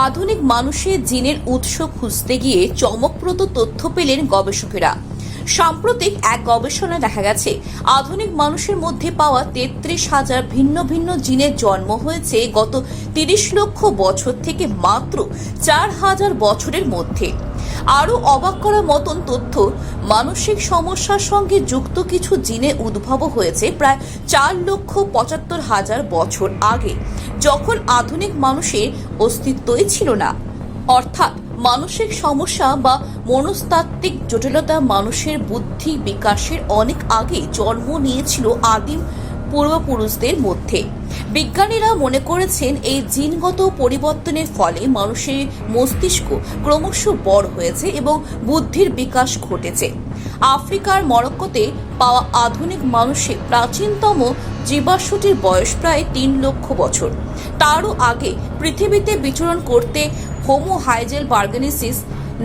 আধুনিক মানুষের জিনের উৎস খুঁজতে গিয়ে চমকপ্রদ তথ্য পেলেন গবেষকেরা। সাম্প্রতিক এক গবেষণায় দেখা গেছে, আধুনিক মানুষের মধ্যে পাওয়া তেত্রিশ হাজার ভিন্ন ভিন্ন জিনের জন্ম হয়েছে গত তিরিশ লক্ষ বছর থেকে মাত্র চার হাজার বছরের মধ্যে। আরও অবাক করার মতন তথ্য, মানসিক সমস্যার সঙ্গে যুক্ত কিছু জিনে উদ্ভব হয়েছে প্রায় চার লক্ষ পঁচাত্তর হাজার বছর আগে। যখন আধুনিক মানুষের অস্তিত্বই ছিল না। অর্থাৎ মানসিক সমস্যা বা মনস্তাত্ত্বিক জটিলতা মানুষের বুদ্ধি বিকাশের অনেক আগে জন্ম নিয়েছিল আদিম পূর্বপুরুষদের মধ্যে। বিজ্ঞানীরা মনে করেছেন এই জিনগত পরিবর্তনের ফলে মানুষের মস্তিষ্ক ক্রমশ বড় হয়েছে এবং বুদ্ধির বিকাশ ঘটেছে। আফ্রিকার মরক্কোতে পাওয়া আধুনিক মানুষের প্রাচীনতম জীবাশ্মটির বয়স প্রায় তিন লক্ষ বছর। তারও আগে পৃথিবীতে বিচরণ করতে হোমো হাইজেল বার্গানিসিস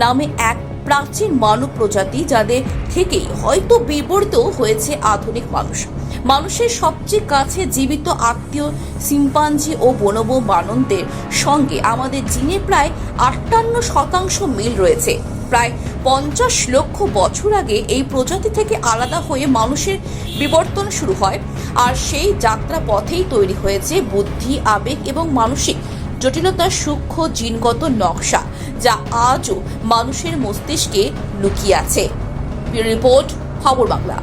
নামে এক প্রাচীন মানব প্রজাতি যাদের থেকেই হয়তো বিবর্তিত হয়েছে আধুনিক মানুষ। মানুষের সবচেয়ে কাছে জীবিত আত্মীয় সিম্পাঞ্জি ও বনব মানবদের সঙ্গে আমাদের জিনে প্রায় আটান্ন শতাংশ মিল রয়েছে। প্রায় পঞ্চাশ লক্ষ বছর আগে এই প্রজাতি থেকে আলাদা হয়ে মানুষের বিবর্তন শুরু হয়, আর সেই যাত্রা পথেই তৈরি হয়েছে বুদ্ধি, আবেগ এবং মানসিক জটিলতার সূক্ষ্ম জিনগত নকশা, যা আজও মানুষের মস্তিষ্কে লুকিয়ে আছে। রিপোর্ট, খবর বাংলা।